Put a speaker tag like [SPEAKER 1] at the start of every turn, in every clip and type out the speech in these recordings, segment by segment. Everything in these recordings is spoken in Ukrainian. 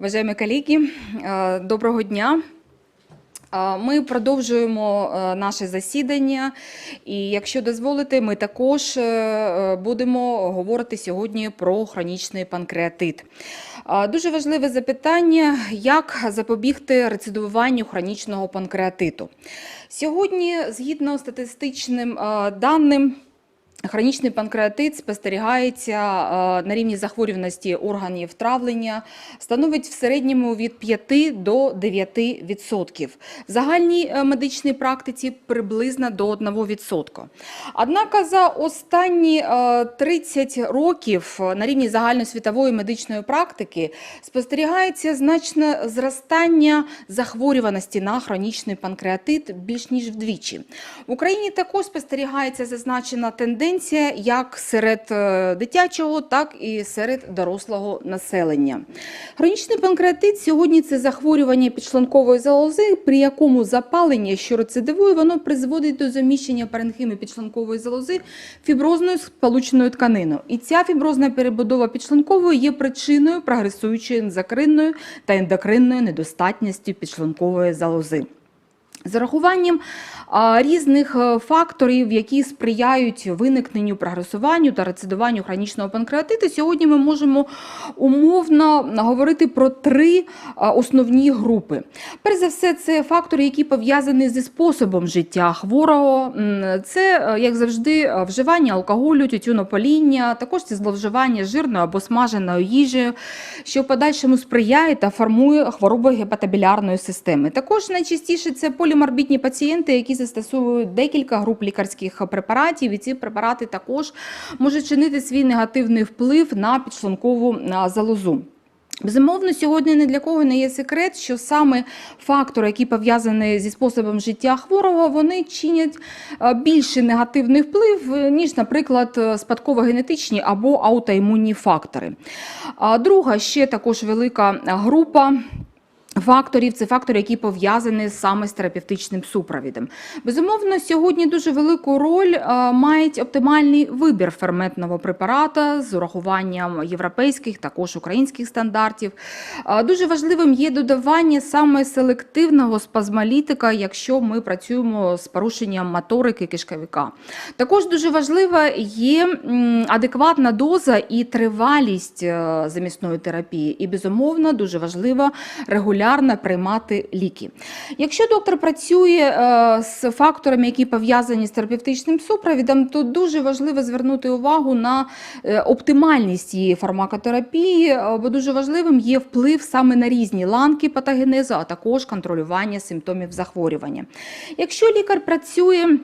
[SPEAKER 1] Уважаемі колеги, е, доброго дня. Е, Ми продовжуємо е, наше засідання, і якщо дозволите, ми також будемо говорити сьогодні про хронічний панкреатит. Дуже важливе запитання, як запобігти рецидивуванню хронічного панкреатиту. Сьогодні, згідно статистичним е, даним, Хронічний панкреатит спостерігається е, на рівні захворюваності органів травлення, становить в середньому від 5 до 9 відсотків. В загальній е, медичній практиці приблизно до 1 відсотка. Однак за останні е, 30 років е, на рівні загальносвітової медичної практики спостерігається значне зростання захворюваності на хронічний панкреатит більш ніж вдвічі. В Україні також спостерігається зазначена тенденція як серед е, дитячого, так і серед дорослого населення. Хронічний панкреатит сьогодні це захворювання підшлункової залози, при якому запалення, що рецидивує, воно призводить до заміщення паренхими підшлункової залози фіброзною сполученою тканиною. І ця фіброзна перебудова підшлункової є причиною прогресуючої ендокринної та ендокринної недостатності підшлункової залози. З урахуванням різних е, факторів, які сприяють виникненню, прогресуванню та рецидуванню хронічного панкреатиту, сьогодні ми можемо умовно говорити про три основні групи. Перш за все, це фактори, які пов'язані зі способом життя хворого. Це, е, як завжди, е, вживання алкоголю, тютюнопаління, також це зловживання жирною або смаженою їжею, що в подальшому сприяє та формує хвороби гепатобілярної системи. Також найчастіше це поліморбітні пацієнти, які застосовують декілька груп лікарських препаратів, і ці препарати також можуть чинити свій негативний вплив на підшлункову залозу. Безумовно, сьогодні ні для кого не є секрет, що саме фактори, які пов'язані зі способом життя хворого, вони чинять е, більший негативний вплив, ніж, наприклад, спадково-генетичні або аутоімунні фактори. Друга ще також велика група. Факторів це фактори, які пов'язані саме з терапевтичним супровідом. Безумовно, сьогодні дуже велику роль е, мають оптимальний вибір ферментного препарата з урахуванням європейських, також українських стандартів. Е, Дуже важливим є додавання саме селективного спазмолітика, якщо ми працюємо з порушенням моторики кишковика. Також дуже важлива є адекватна доза і тривалість е, замісної терапії. І безумовно дуже важливо регулярно приймати ліки. Якщо доктор працює е, з факторами, які пов'язані з терапевтичним супровідом, то дуже важливо звернути увагу на е, оптимальність цієї фармакотерапії, е, бо дуже важливим є вплив саме на різні ланки патогенезу, а також контролювання симптомів захворювання. Якщо лікар працює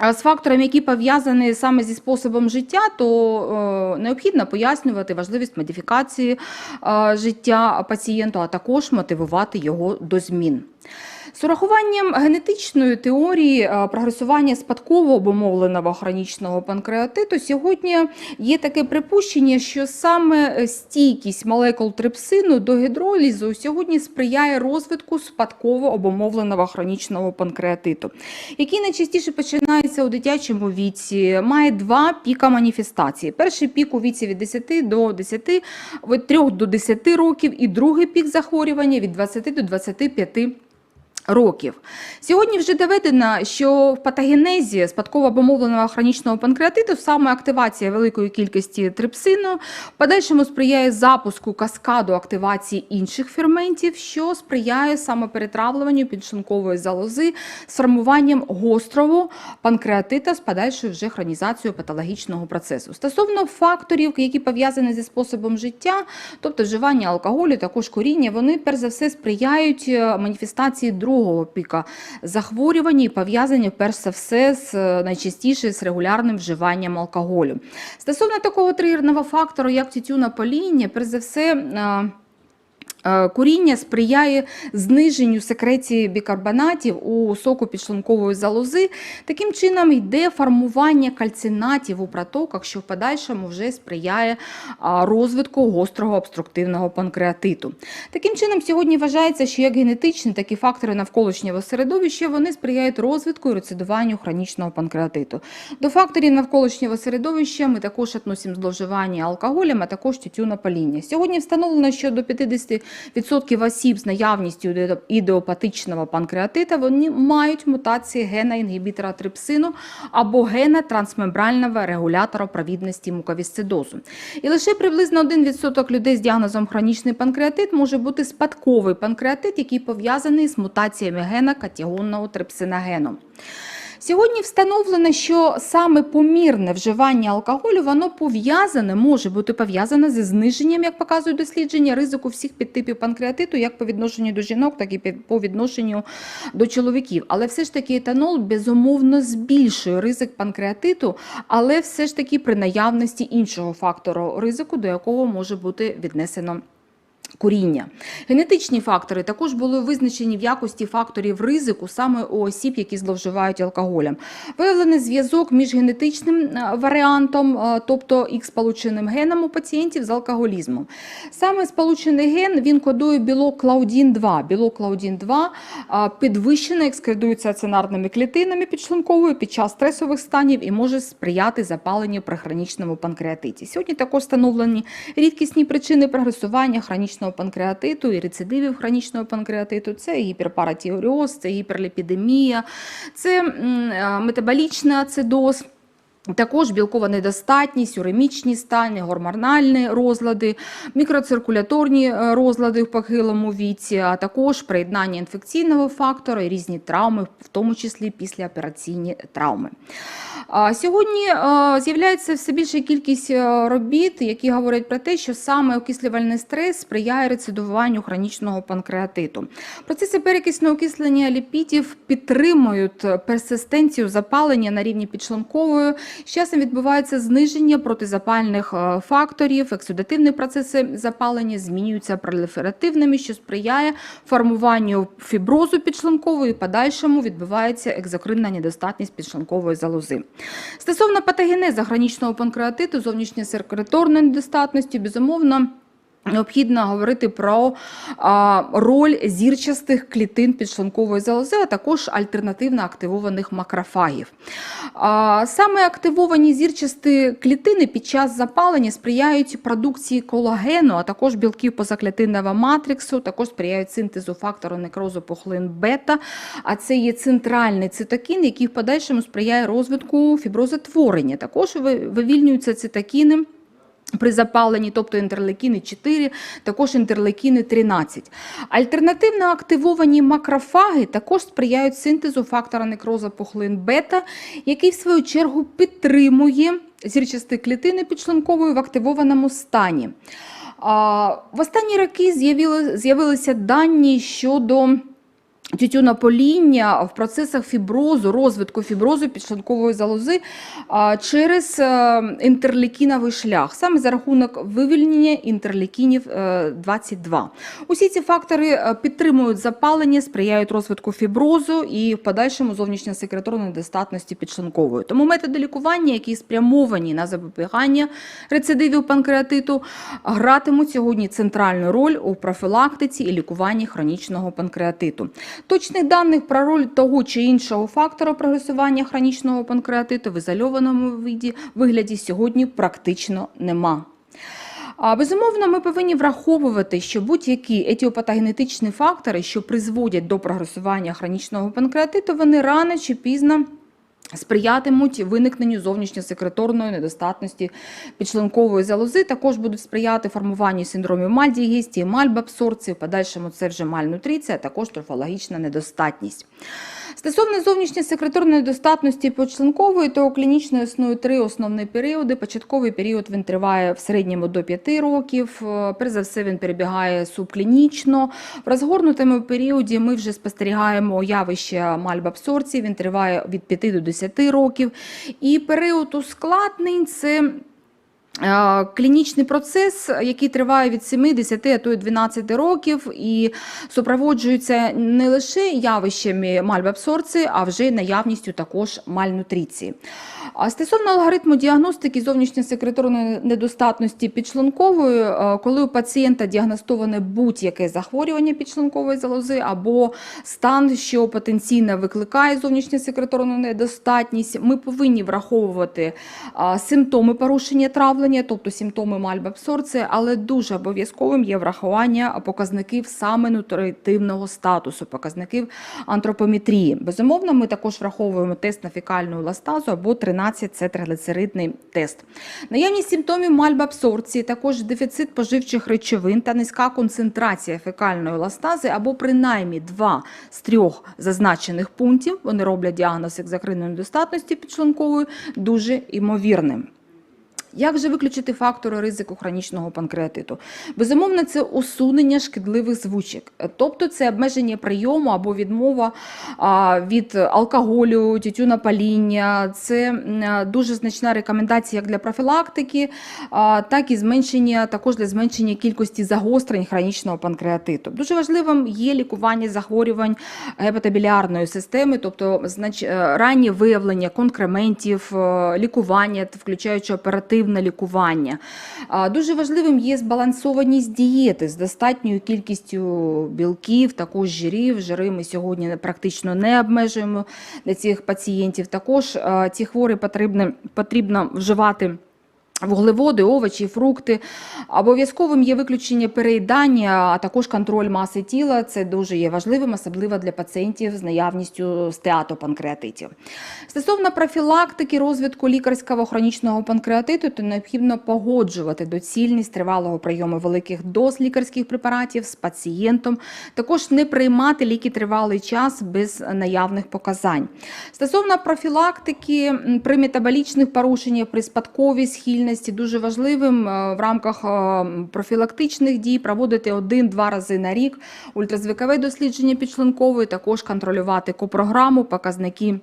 [SPEAKER 1] З факторами, які пов'язані саме зі способом життя, то е, необхідно пояснювати важливість модифікації е, життя пацієнта, а також мотивувати його до змін. З урахуванням генетичної теорії е, прогресування спадково обумовленого хронічного панкреатиту сьогодні є таке припущення, що саме стійкість молекул трипсину до гідролізу сьогодні сприяє розвитку спадково обумовленого хронічного панкреатиту, який найчастіше починається у дитячому віці, має два піка маніфестації. Перший пік у віці від 10 до 10, від 3 до 10 років, і другий пік захворювання від 20 до 25 років. Сьогодні вже доведено, що в патогенезі спадково обумовленого хронічного панкреатиту саме активація великої кількості трипсину подальшому сприяє запуску каскаду активації інших ферментів, що сприяє саме перетравлюванню підшлункової залози з формуванням гострого панкреатита з подальшою вже хронізацією патологічного процесу. Стосовно факторів, які пов'язані зі способом життя, тобто вживання алкоголю, також коріння, вони перш за все сприяють е, маніфестації другого піка захворювання і пов'язані перш за все з е, найчастіше з регулярним вживанням алкоголю. Стосовно такого тригерного фактору, як тютюнопаління, перш за все. Е, Е, Куріння сприяє зниженню секреції бікарбонатів у соку підшлункової залози. Таким чином йде формування кальцинатів у протоках, що в подальшому вже сприяє розвитку гострого обструктивного панкреатиту. Таким чином, сьогодні вважається, що як генетичні, так і фактори навколишнього середовища вони сприяють розвитку і рецидуванню хронічного панкреатиту. До факторів навколишнього середовища ми також відносимо зловживання алкоголем, а також тютюнопаління. Сьогодні встановлено, що до 50 відсотків осіб з наявністю ідеопатичного панкреатита вони мають мутації гена інгібітора трипсину або гена трансмембрального регулятора провідності муковісцидозу. І лише приблизно 1% людей з діагнозом хронічний панкреатит може бути спадковий панкреатит, який пов'язаний з мутаціями гена катігонного трипсиногену. Сьогодні встановлено, що саме помірне вживання алкоголю воно пов'язане, може бути пов'язане зі зниженням, як показують дослідження, ризику всіх підтипів панкреатиту, як по відношенню до жінок, так і по відношенню до чоловіків. Але все ж таки етанол безумовно збільшує ризик панкреатиту, але все ж таки при наявності іншого фактору ризику, до якого може бути віднесено. Куріння. Генетичні фактори також були визначені в якості факторів ризику саме у осіб, які зловживають алкоголем. Виявлений зв'язок між генетичним е, варіантом, е, тобто х сполученим геном у пацієнтів з алкоголізмом. Саме сполучений ген він кодує білок Клаудін 2. Білок Клаудін 2 е, підвищено екскредується ацинарними клітинами підшлунковою під час стресових станів і може сприяти запаленню при хронічному панкреатиті. Сьогодні також встановлені рідкісні причини прогресування хронічного панкреатиту і рецидивів хронічного панкреатиту. Це гіперпаратіоріоз, це гіперліпідемія, це метаболічний ацидоз. Також білкова недостатність, уремічні стані, гормональні розлади, мікроциркуляторні е, розлади в похилому віці, а також приєднання інфекційного фактора і різні травми, в тому числі післяопераційні травми. Сьогодні е, з'являється все більша кількість е, робіт, які говорять про те, що саме окислювальний стрес сприяє рецидивуванню хронічного панкреатиту. Процеси перекисного окислення ліпідів підтримують персистенцію запалення на рівні підшлункової. З часом відбувається зниження протизапальних е, факторів, ексудативні процеси запалення змінюються проліферативними, що сприяє формуванню фіброзу підшлункової подальшому відбувається екзокринна недостатність підшлункової залози. Стосовно патогенезу хронічного панкреатиту, зовнішньосекреторної недостатності, безумовно. Необхідно говорити про а, роль зірчастих клітин підшлункової залози, а також альтернативно активованих макрофагів. А, саме активовані зірчасті клітини під час запалення сприяють продукції колагену, а також білків позаклітинного матриксу, також сприяють синтезу фактору некрозу пухлин бета, а це є центральний цитокін, який в подальшому сприяє розвитку фіброзотворення. Також вивільнюються цитокіни. При запаленні, тобто інтерлейкіни 4, також інтерлейкіни 13. Альтернативно активовані макрофаги також сприяють синтезу фактора некрозу пухлин бета, який в свою чергу підтримує зірчасті клітини підшлункової в активованому стані. В останні роки з'явилися дані щодо тютюнопоління в процесах фіброзу, розвитку фіброзу підшлункової залози через е, інтерлейкіновий шлях, саме за рахунок вивільнення інтерлейкінів е, 22. Усі ці фактори е, підтримують запалення, сприяють розвитку фіброзу і в подальшому зовнішньосекреторної недостатності підшлункової. Тому методи лікування, які спрямовані на запобігання рецидивів панкреатиту, гратимуть сьогодні центральну роль у профілактиці і лікуванні хронічного панкреатиту. Точних даних про роль того чи іншого фактора прогресування хронічного панкреатиту в ізольованому виді, вигляді сьогодні практично нема. А, Безумовно, ми повинні враховувати, що будь-які етіопатогенетичні фактори, що призводять до прогресування хронічного панкреатиту, вони рано чи пізно сприятимуть виникненню зовнішньосекреторної недостатності підшлункової залози, також будуть сприяти формуванню синдромів мальдігестії, мальбабсорції, в подальшому це вже мальнутриція, а також трофологічна недостатність. Стосовно зовнішньосекреторної недостатності підшлункової, то клінічно існує три основні періоди. Початковий період він триває в середньому до 5 років. Е, Перш за все, він перебігає субклінічно. В розгорнутому періоді ми вже спостерігаємо явище мальбабсорції, він триває від 5 до 10 років. І період ускладнень це Клінічний процес, який триває від 7, 10, а то й 12 років, і супроводжується не лише явищами мальбабсорції, а вже наявністю також мальнутриції. А стосовно алгоритму діагностики зовнішньосекреторної недостатності підшлункової, е, коли у пацієнта діагностоване будь-яке захворювання підшлункової залози або стан, що потенційно викликає зовнішньосекреторну недостатність, ми повинні враховувати симптоми порушення травлення виявлення, тобто симптоми мальбабсорції, але дуже обов'язковим є врахування показників саме нутритивного статусу, показників антропометрії. Безумовно, ми також враховуємо тест на фекальну еластазу або 13 це триглицеридний тест. Наявність симптомів мальбабсорції, також дефіцит поживчих речовин та низька концентрація фекальної еластази або принаймні два з трьох зазначених пунктів, вони роблять діагноз екзокринної недостатності підшлункової, дуже імовірним. Як же виключити фактори ризику хронічного панкреатиту? Безумовно, це усунення шкідливих звучок, тобто це обмеження прийому або відмова від алкоголю, тютюнопаління. Це дуже значна рекомендація як для профілактики, так і зменшення також для зменшення кількості загострень хронічного панкреатиту. Дуже важливим є лікування захворювань гепатобілярної системи, тобто е, раннє виявлення конкрементів, е, лікування, включаючи оперативне лікування. Дуже важливим є збалансованість дієти з достатньою кількістю білків, також жирів. Жири ми сьогодні практично не обмежуємо для цих пацієнтів. Також ці хворі потрібно, потрібно вживати. Вуглеводи, овочі, фрукти. Обов'язковим є виключення переїдання, а також контроль маси тіла. Це дуже є важливим, особливо для пацієнтів з наявністю стеатопанкреатитів. Стосовно профілактики розвитку лікарського хронічного панкреатиту, то необхідно погоджувати доцільність тривалого прийому великих доз лікарських препаратів з пацієнтом. Також не приймати ліки тривалий час без наявних показань. Стосовно профілактики при метаболічних порушеннях, при спадковій схильності, дуже важливим е, в рамках е, профілактичних дій проводити один-два рази на рік ультразвукове дослідження підшлункової, також контролювати копрограму, показники.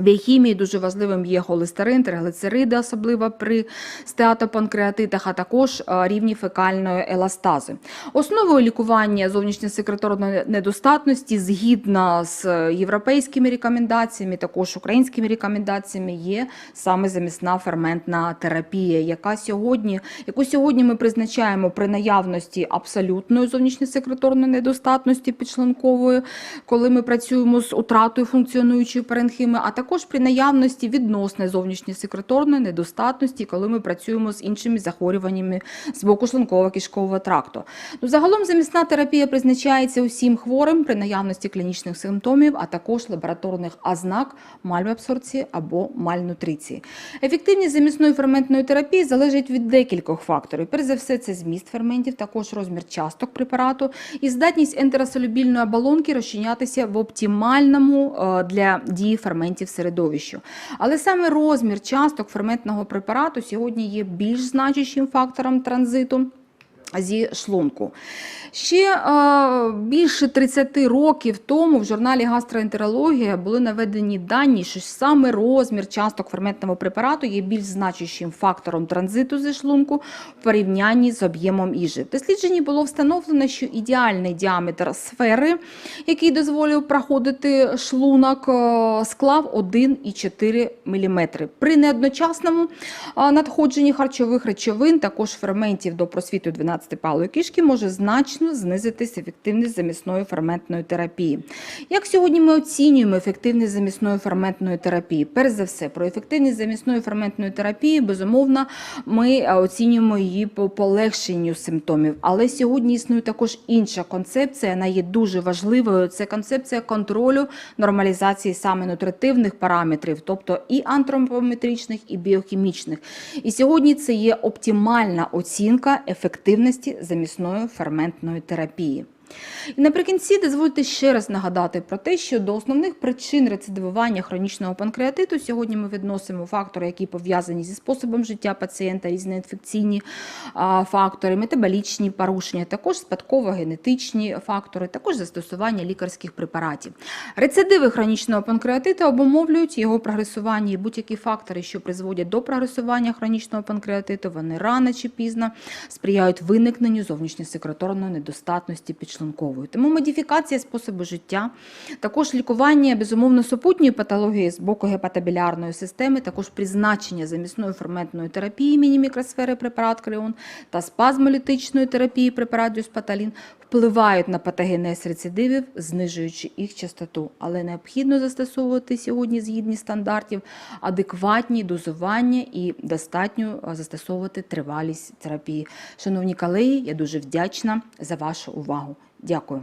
[SPEAKER 1] Біохімії дуже важливим є холестерин, триглицериди, особливо при стеатопанкреатитах, а також е, рівні фекальної еластази. Основою лікування зовнішньосекреторної недостатності, згідно з європейськими рекомендаціями, також українськими рекомендаціями, є саме замісна ферментна терапія, яка сьогодні, яку сьогодні ми призначаємо при наявності абсолютної зовнішньосекреторної недостатності підшлункової, коли ми працюємо з утратою функціонуючої паренхіми, а також при наявності відносної зовнішньосекреторної недостатності, коли ми працюємо з іншими захворюваннями з боку шлунково-кишкового тракту. Ну, загалом замісна терапія призначається усім хворим при наявності клінічних симптомів, а також лабораторних ознак мальабсорції або мальнутриції. Ефективність замісної ферментної терапії залежить від декількох факторів. Перш за все, це зміст ферментів, також розмір часток препарату і здатність ентеросолюбільної оболонки розчинятися в оптимальному е, для дії ферментів середовищу. Але саме розмір часток ферментного препарату сьогодні є більш значущим фактором транзиту. Зі шлунку. Ще е, більше 30 років тому в журналі Гастроентерологія були наведені дані, що саме розмір часток ферментного препарату є більш значущим фактором транзиту зі шлунку в порівнянні з об'ємом їжі. В дослідженні було встановлено, що ідеальний діаметр сфери, який дозволив проходити шлунок, е, склав 1,4 мм. При неодночасному е, надходженні харчових речовин, також ферментів до просвіту 12-палої кишки, може значно знизитись ефективність замісної ферментної терапії. Як сьогодні ми оцінюємо ефективність замісної ферментної терапії? Перш за все, про ефективність замісної ферментної терапії, безумовно, ми е, оцінюємо її по полегшенню симптомів. Але сьогодні існує також інша концепція, вона є дуже важливою. Це концепція контролю нормалізації саме нутритивних параметрів, тобто і антропометричних, і біохімічних. І сьогодні це є оптимальна оцінка ефективності замісної ферментної терапії. І наприкінці дозвольте ще раз нагадати про те, що до основних причин рецидивування хронічного панкреатиту сьогодні ми відносимо фактори, які пов'язані зі способом життя пацієнта, різні інфекційні фактори, метаболічні порушення, також спадково-генетичні фактори, також застосування лікарських препаратів. Рецидиви хронічного панкреатиту обумовлюють його прогресування і будь-які фактори, що призводять до прогресування хронічного панкреатиту, вони рано чи пізно сприяють виникненню зовнішньосекреторної недостатності підшлункової. Тому модифікація способу життя, також лікування безумовно супутньої патології з боку гепатобілярної системи, також призначення замісної ферментної терапії мінімікросфери препарат Креон та спазмолітичної терапії препарат Дюспаталін впливають на патогенез рецидивів, знижуючи їх частоту. Але необхідно застосовувати сьогодні згідні стандартів адекватні дозування і достатньо застосовувати тривалість терапії. Шановні колеги, я дуже вдячна за вашу увагу. Дякую.